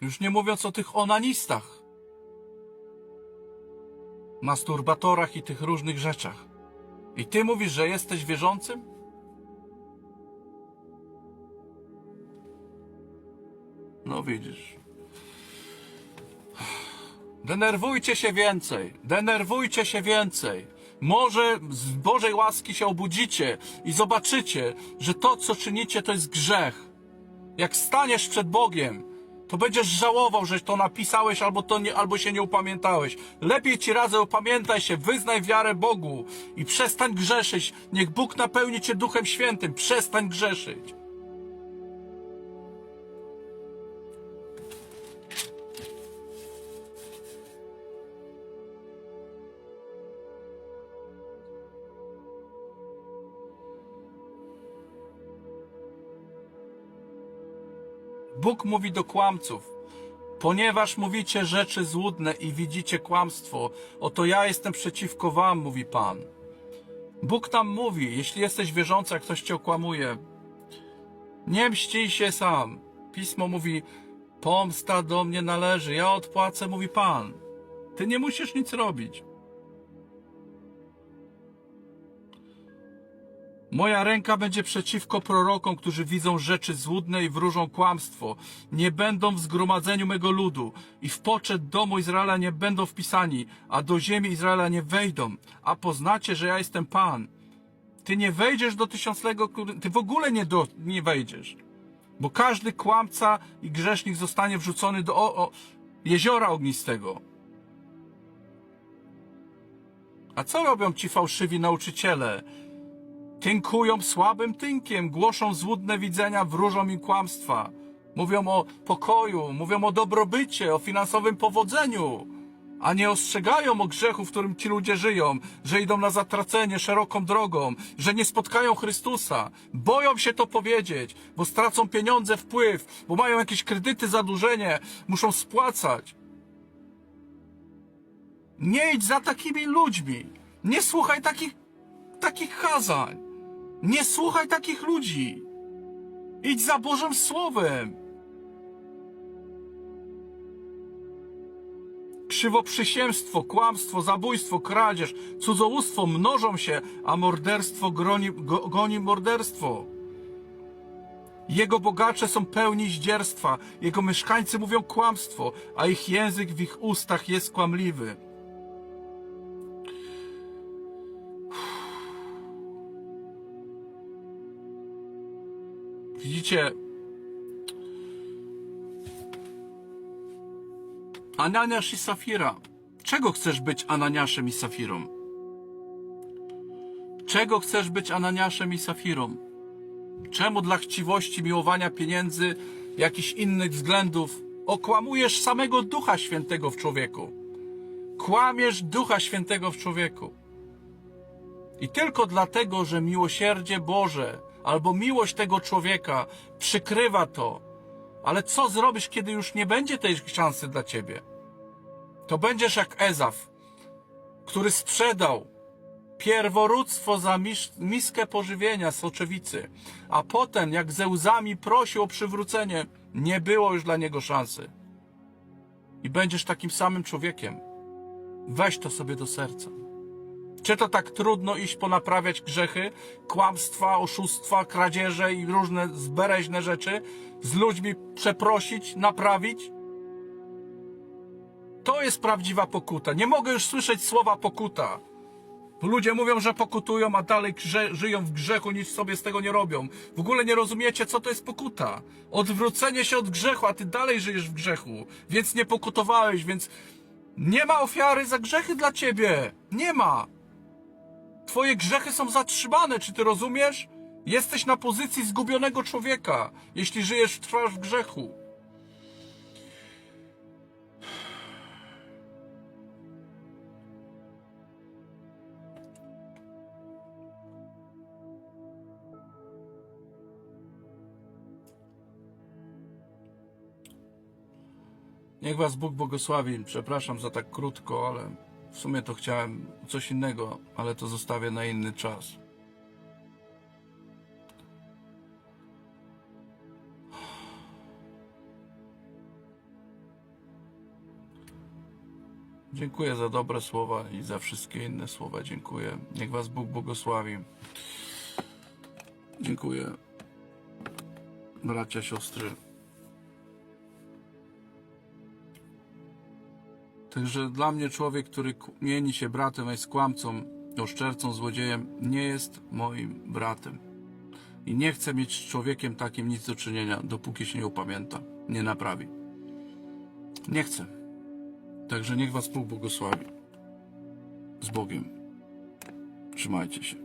Już nie mówiąc o tych onanistach, masturbatorach i tych różnych rzeczach. I ty mówisz, że jesteś wierzącym? No widzisz. Denerwujcie się więcej, denerwujcie się więcej. Może z Bożej łaski się obudzicie i zobaczycie, że to, co czynicie, to jest grzech. Jak staniesz przed Bogiem, to będziesz żałował, że to napisałeś albo, to nie, albo się nie upamiętałeś. Lepiej ci radzę, upamiętaj się, wyznaj wiarę Bogu i przestań grzeszyć. Niech Bóg napełni cię Duchem Świętym. Przestań grzeszyć. Bóg mówi do kłamców, ponieważ mówicie rzeczy złudne i widzicie kłamstwo, oto ja jestem przeciwko wam, mówi Pan. Bóg nam mówi, jeśli jesteś wierzący, ktoś cię okłamuje, nie mścij się sam. Pismo mówi, pomsta do mnie należy, ja odpłacę, mówi Pan. Ty nie musisz nic robić. Moja ręka będzie przeciwko prorokom, którzy widzą rzeczy złudne i wróżą kłamstwo. Nie będą w zgromadzeniu mego ludu i w poczet domu Izraela nie będą wpisani, a do ziemi Izraela nie wejdą. A poznacie, że ja jestem Pan. Ty nie wejdziesz do tysiąclego, ty w ogóle nie, do, nie wejdziesz. Bo każdy kłamca i grzesznik zostanie wrzucony do o, o, jeziora ognistego. A co robią ci fałszywi nauczyciele? Tynkują słabym tynkiem, głoszą złudne widzenia, wróżą im kłamstwa. Mówią o pokoju, mówią o dobrobycie, o finansowym powodzeniu, a nie ostrzegają o grzechu, w którym ci ludzie żyją, że idą na zatracenie szeroką drogą, że nie spotkają Chrystusa. Boją się to powiedzieć, bo stracą pieniądze, wpływ, bo mają jakieś kredyty, zadłużenie, muszą spłacać. Nie idź za takimi ludźmi. Nie słuchaj takich, takich kazań. Nie słuchaj takich ludzi. Idź za Bożym Słowem. Krzywoprzysięstwo, kłamstwo, zabójstwo, kradzież, cudzołóstwo mnożą się, a morderstwo goni, go, goni morderstwo. Jego bogacze są pełni zdzierstwa, jego mieszkańcy mówią kłamstwo, a ich język w ich ustach jest kłamliwy. Widzicie, Ananiasz i Safira. Czego chcesz być Ananiaszem i Safirą? Czego chcesz być Ananiaszem i Safirą? Czemu dla chciwości, miłowania pieniędzy, jakichś innych względów okłamujesz samego Ducha Świętego w człowieku? Kłamiesz Ducha Świętego w człowieku. I tylko dlatego, że miłosierdzie Boże albo miłość tego człowieka przykrywa to. Ale co zrobisz, kiedy już nie będzie tej szansy dla ciebie? To będziesz jak Ezaf, który sprzedał pierworództwo za mis miskę pożywienia z oczewicy, a potem, jak ze łzami prosił o przywrócenie, nie było już dla niego szansy. I będziesz takim samym człowiekiem. Weź to sobie do serca. Czy to tak trudno iść ponaprawiać grzechy, kłamstwa, oszustwa, kradzieże i różne zbereźne rzeczy, z ludźmi przeprosić, naprawić? To jest prawdziwa pokuta. Nie mogę już słyszeć słowa pokuta. Ludzie mówią, że pokutują, a dalej żyją w grzechu, nic sobie z tego nie robią. W ogóle nie rozumiecie, co to jest pokuta. Odwrócenie się od grzechu, a ty dalej żyjesz w grzechu, więc nie pokutowałeś, więc nie ma ofiary za grzechy dla ciebie. Nie ma. Twoje grzechy są zatrzymane, czy ty rozumiesz? Jesteś na pozycji zgubionego człowieka, jeśli żyjesz, trwasz w grzechu. Niech was Bóg błogosławi. Przepraszam za tak krótko, ale w sumie to chciałem coś innego, ale to zostawię na inny czas. Dziękuję za dobre słowa i za wszystkie inne słowa. Dziękuję. Niech Was Bóg błogosławi. Dziękuję. Bracia, siostry. Także dla mnie człowiek, który mieni się bratem, a jest kłamcą, oszczercą, złodziejem, nie jest moim bratem. I nie chcę mieć z człowiekiem takim nic do czynienia, dopóki się nie upamięta, nie naprawi. Nie chcę. Także niech Was Bóg błogosławi. Z Bogiem. Trzymajcie się.